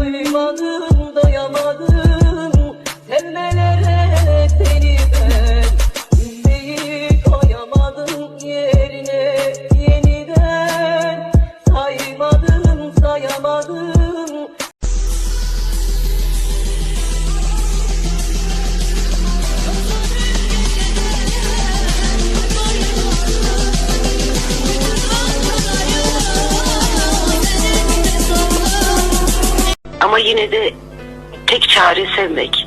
Doymadım doyamadım Ama yine de tek çare sevmek.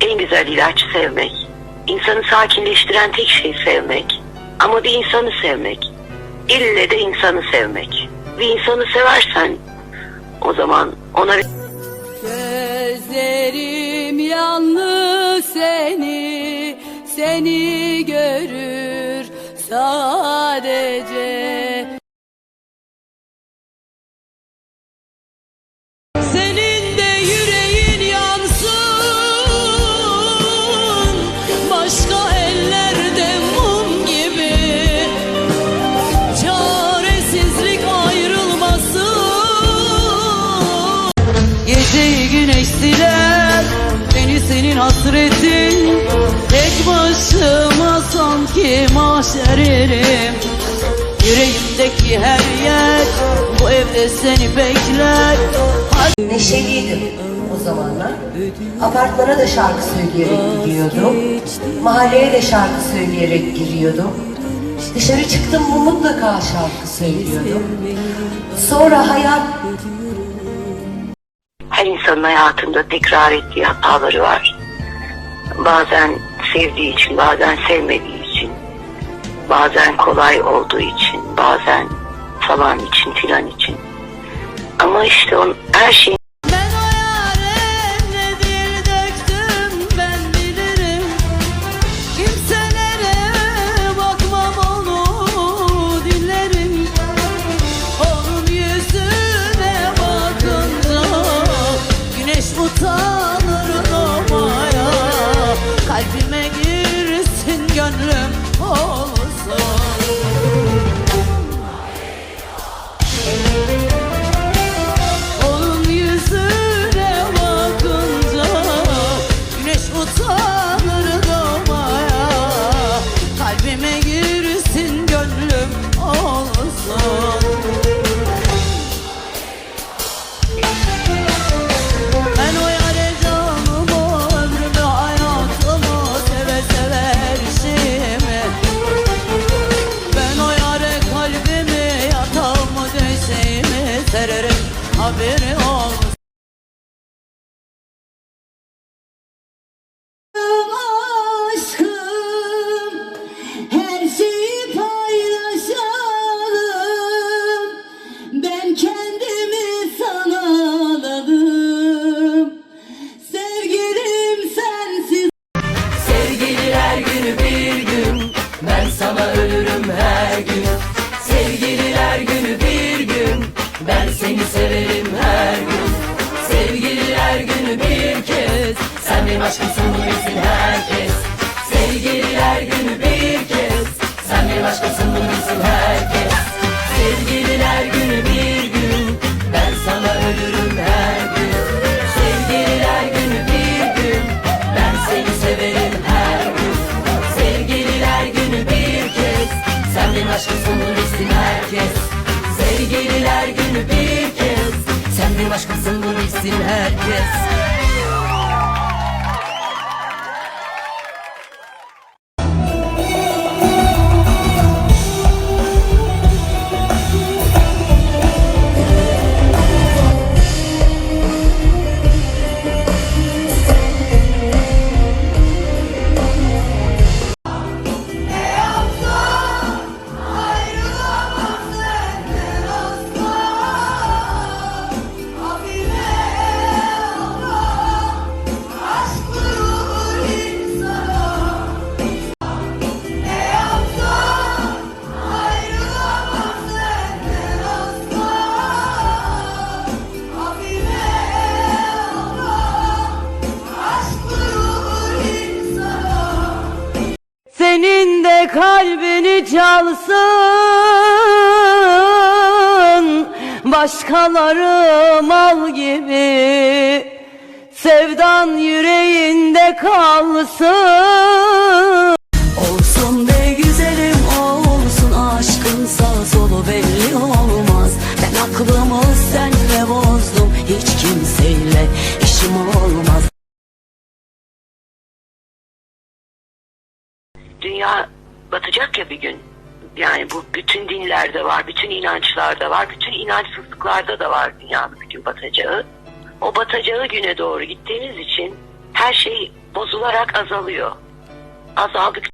En güzel ilaç sevmek. İnsanı sakinleştiren tek şey sevmek. Ama bir insanı sevmek. İlle de insanı sevmek. Bir insanı seversen o zaman ona Gözlerim yalnız seni, seni görür sadece. Mahşerim Yüreğimdeki her yer Bu evde seni bekler Neşeliydim o zamanlar. Apartmana da şarkı söyleyerek gidiyordum. Mahalleye de şarkı söyleyerek giriyordum. Dışarı çıktım mı mutlaka şarkı söylüyordum. Sonra hayat her insanın hayatında tekrar ettiği hataları var. Bazen sevdiği için, bazen sevmediği için, bazen kolay olduğu için, bazen falan için filan için. Ama işte on, her şeyin sererim haberi Aşkımsın bilsin herkes. Sevgililer günü bir kez. Sen benim aşkımsın bilsin herkes. Sevgililer günü bir gün. Ben sana ölürüm her gün. Sevgililer günü bir gün. Ben seni severim her gün. Sevgililer günü bir kez. Sen benim aşkımsın bilsin herkes. Sevgililer günü bir kez. Sen benim aşkımsın bilsin herkes de kalbini çalsın. Başkaları mal gibi. Sevdan yüreğinde kalsın. Olsun be güzelim olsun. Aşkın sağ solu belli olmaz. Ben aklımı senle bozdum. Hiç kimseyle işim olmaz. Dünya batacak ya bir gün. Yani bu bütün dinlerde var, bütün inançlarda var, bütün inançsızlıklarda da var dünyanın bir gün batacağı. O batacağı güne doğru gittiğimiz için her şey bozularak azalıyor. Azaldıkça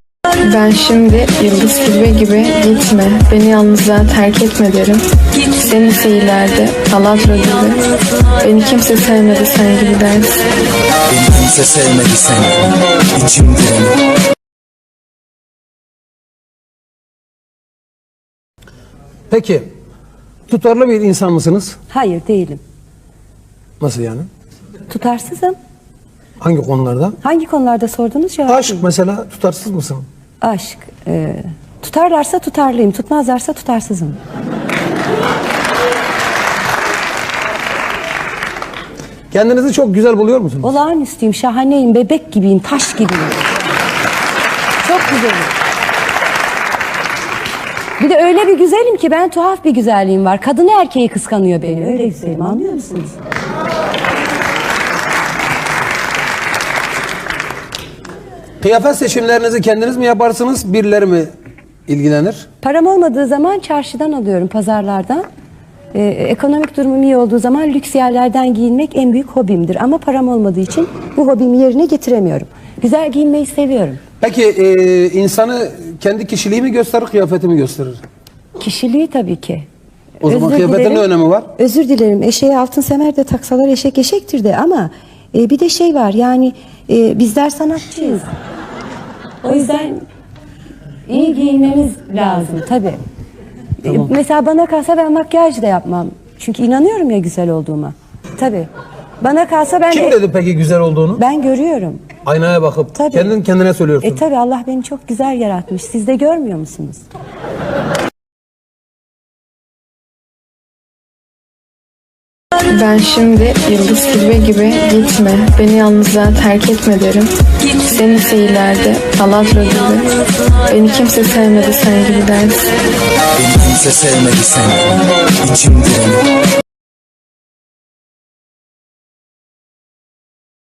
Ben şimdi Yıldız Tilbe gibi gitme, beni yalnızlığa terk etme derim. Senin ise ileride Aladro gibi, beni kimse sevmedi sen gibi dersin. Beni kimse sevmedi seni İçimde Peki tutarlı bir insan mısınız? Hayır değilim. Nasıl yani? Tutarsızım. Hangi konularda? Hangi konularda sordunuz cevap Aşk mesela tutarsız mısın? Aşk. e, tutarlarsa tutarlıyım. Tutmazlarsa tutarsızım. Kendinizi çok güzel buluyor musunuz? Olağanüstüyüm, şahaneyim, bebek gibiyim, taş gibiyim. Çok güzelim. Bir de öyle bir güzelim ki ben tuhaf bir güzelliğim var. Kadını erkeği kıskanıyor beni. Öyle güzelim anlıyor musunuz? Kıyafet seçimlerinizi kendiniz mi yaparsınız? Birileri mi ilgilenir? Param olmadığı zaman çarşıdan alıyorum, pazarlardan. Ee, ekonomik durumum iyi olduğu zaman lüks yerlerden giyinmek en büyük hobimdir. Ama param olmadığı için bu hobimi yerine getiremiyorum. Güzel giyinmeyi seviyorum. Peki e, insanı kendi kişiliği mi gösterir, kıyafeti mi gösterir? Kişiliği tabii ki. O zaman Özür kıyafetin dilerim. ne önemi var? Özür dilerim. Eşeğe altın semer de taksalar eşek eşektir de ama e, bir de şey var yani e, bizler sanatçıyız. O yüzden iyi giyinmemiz lazım tabii. E, mesela bana kalsa ben makyaj da yapmam. Çünkü inanıyorum ya güzel olduğuma. Tabii. Bana kalsa ben Kim de, dedi peki güzel olduğunu? ben görüyorum. Aynaya bakıp Tabii. kendin kendine söylüyorsun. E tabii Allah beni çok güzel yaratmış. Siz de görmüyor musunuz? Ben şimdi Yıldız Tilbe gibi gitme, beni yalnızlığa terk etme derim. Senin ise ileride Aladro gibi, beni kimse sevmedi sen gibi dersin. Beni kimse sevmedi seni İçimde